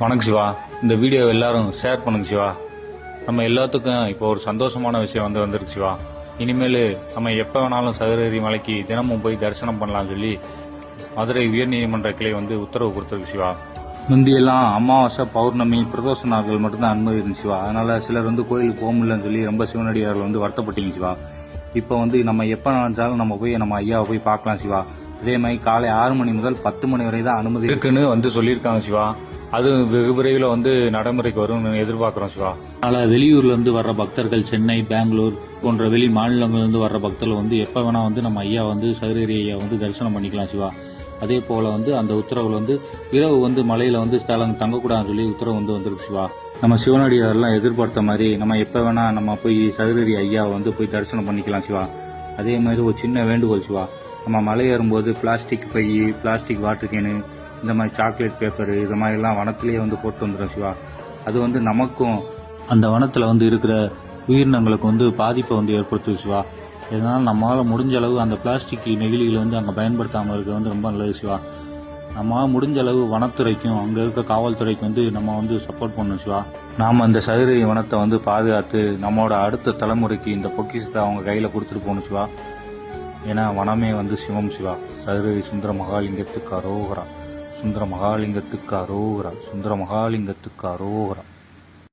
வணக்கம் சிவா. இந்த வீடியோ எல்லாரும் ஷேர் பண்ணுங்க சிவா. நம்ம எல்லாத்துக்கும் இப்போ ஒரு சந்தோஷமான விஷயம் வந்து வந்திருக்கு சிவா. இனிமேல் நம்ம எப்போ வேணாலும் சதுரகிரி மலைக்கு தினமும் போய் தரிசனம் பண்ணலாம்னு சொல்லி மதுரை உயர்நீதிமன்ற கிளை வந்து உத்தரவு கொடுத்துருக்கு சிவா. முந்தியெல்லாம் அமாவாசை பௌர்ணமி பிரதோஷ நாட்கள் மட்டும்தான் அனுமதி இருந்துச்சு சிவா. அதனால சிலர் வந்து கோயிலுக்கு போக முடியலன்னு சொல்லி ரொம்ப சிவனடியார்கள் வந்து வருத்தப்பட்டீங்க சிவா. இப்போ வந்து நம்ம எப்போ நினைச்சாலும் நம்ம போய் நம்ம ஐயாவை போய் பார்க்கலாம் சிவா. அதே மாதிரி காலை ஆறு மணி முதல் பத்து மணி வரை தான் அனுமதி இருக்குன்னு வந்து சொல்லியிருக்காங்க சிவா. அது வெகு விரைவில் வந்து நடைமுறைக்கு வரும்னு எதிர்பார்க்குறோம் சிவா. அதனால் வெளியூர்ல இருந்து வர்ற பக்தர்கள் சென்னை பெங்களூர் போன்ற வெளி மாநிலங்கள்லேருந்து வர்ற பக்தர்கள் வந்து எப்போ வேணா வந்து நம்ம ஐயா வந்து சதுரகிரி ஐயா வந்து தரிசனம் பண்ணிக்கலாம் சிவா. அதே போல வந்து அந்த உத்தரவில் வந்து இரவு வந்து மலையில வந்து ஸ்தலம் தங்கக்கூடாதுன்னு சொல்லி உத்தரவு வந்து வந்திருக்கு சிவா. நம்ம சிவனடியாரெல்லாம் எதிர்பார்த்த மாதிரி நம்ம எப்போ வேணா நம்ம போய் சதுரகிரி ஐயா வந்து போய் தரிசனம் பண்ணிக்கலாம் சிவா. அதே மாதிரி ஒரு சின்ன வேண்டுகோள் சிவா. நம்ம மலை ஏறும்போது பிளாஸ்டிக் பை பிளாஸ்டிக் வாட்டர் கேனு இந்த மாதிரி சாக்லேட் பேப்பர் இது மாதிரிலாம் வனத்திலேயே வந்து போட்டு வந்துடும் சிவா. அது வந்து நமக்கும் அந்த வனத்தில் வந்து இருக்கிற உயிரினங்களுக்கு வந்து பாதிப்பை வந்து ஏற்படுத்துது சிவா. இதனால் நம்மளால் முடிஞ்ச அளவு அந்த பிளாஸ்டிக் நெகிழிகளை வந்து அங்கே பயன்படுத்தாமல் இருக்க வந்து ரொம்ப நல்லது சிவா. நம்மளால் முடிஞ்ச அளவு வனத்துறைக்கும் அங்கே இருக்க காவல்துறைக்கு வந்து நம்ம வந்து சப்போர்ட் பண்ணணும் சிவா. நாம் அந்த சதுரை வனத்தை வந்து பாதுகாத்து நம்மளோட அடுத்த தலைமுறைக்கு இந்த பொக்கிஷத்தை அவங்க கையில் கொடுத்துட்டு போகணும் சிவா. ஏன்னா வனமே வந்து சிவம் சிவா. சதுரை சுந்தர மகாலிங்கத்துக்கு அரோகரா. சுந்தர மகாலிங்கத்துக்கு அரோகரா சுந்தர மகாலிங்கத்துக்கு அரோகரா.